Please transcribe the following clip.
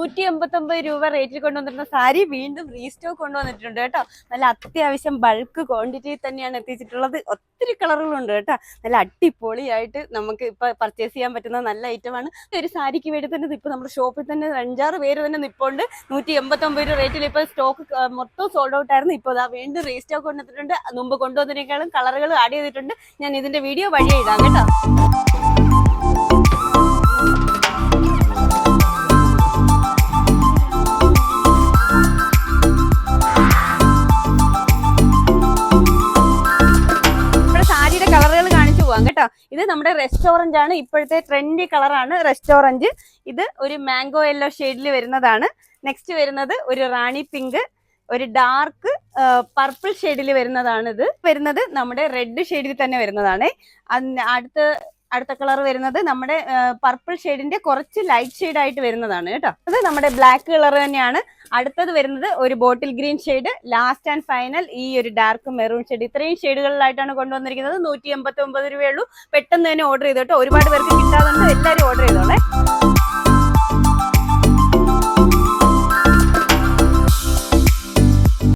നൂറ്റി എൺപത്തി ഒമ്പത് രൂപ റേറ്റിൽ കൊണ്ടുവന്നിരുന്ന സാരി വീണ്ടും റീസ്റ്റോക്ക് കൊണ്ടുവന്നിട്ടുണ്ട് കേട്ടോ. നല്ല അത്യാവശ്യം ബൾക്ക് ക്വാണ്ടിറ്റി തന്നെയാണ് എത്തിച്ചിട്ടുള്ളത്. ഒത്തിരി കളറുകളുണ്ട് കേട്ടോ. നല്ല അടിപൊളിയായിട്ട് നമുക്ക് ഇപ്പൊ പർച്ചേസ് ചെയ്യാൻ പറ്റുന്ന നല്ല ഐറ്റമാണ് ഒരു സാരിക്ക് വേണ്ടി തന്നെ ഇപ്പൊ നമ്മുടെ ഷോപ്പിൽ തന്നെ അഞ്ചാറ് പേര് തന്നെ നിപ്പുണ്ട്. നൂറ്റി എൺപത്തി ഒമ്പത് രൂപ റേറ്റിൽ ഇപ്പൊ സ്റ്റോക്ക് മൊത്തം സോൾഡ് ഔട്ട് ആയിരുന്നു. ഇപ്പൊ അതാ വീണ്ടും റീസ്റ്റോക്ക് കൊണ്ടുവന്നിട്ടുണ്ട്. മുമ്പ് കൊണ്ടുവന്നതിനേക്കാളും കളറുകൾ ആഡ് ചെയ്തിട്ടുണ്ട്. ഞാൻ ഇതിന്റെ വീഡിയോ വഴി ഇടാം കേട്ടോ. പോവാം കേട്ടോ. ഇത് നമ്മുടെ റെസ്റ്റോറന്റ് ആണ്. ഇപ്പോഴത്തെ ട്രെൻഡി കളറാണ് റെസ്റ്റോറന്റ് ഇത് ഒരു മാംഗോ യെല്ലോ ഷെയ്ഡിൽ വരുന്നതാണ്. നെക്സ്റ്റ് വരുന്നത് ഒരു റാണി പിങ്ക് ഒരു ഡാർക്ക് പർപ്പിൾ ഷെയ്ഡിൽ വരുന്നതാണ് ഇത്. വരുന്നത് നമ്മുടെ റെഡ് ഷെയ്ഡിൽ തന്നെ വരുന്നതാണ്. അടുത്ത അടുത്ത കളർ വരുന്നത് നമ്മുടെ പർപ്പിൾ ഷെയ്ഡിന്റെ കുറച്ച് ലൈറ്റ് ഷെയ്ഡ് ആയിട്ട് വരുന്നതാണ് കേട്ടോ. അത് നമ്മുടെ ബ്ലാക്ക് കളർ തന്നെയാണ്. അടുത്തത് വരുന്നത് ഒരു bottle green shade last and final ഈ ഒരു ഡാർക്ക് മെറൂൺ ഷെയ്ഡ് ഇത്രയും ഷെയ്ഡുകളിലായിട്ടാണ് കൊണ്ടുവന്നിരിക്കുന്നത്. നൂറ്റി എൺപത്തി ഒമ്പത് രൂപയുള്ളൂ പെട്ടെന്ന് തന്നെ ഓർഡർ ചെയ്തോട്ടോ ഒരുപാട് പേർക്ക് കിട്ടാതുണ്ട്. എല്ലാവരും ഓർഡർ ചെയ്തോളെ.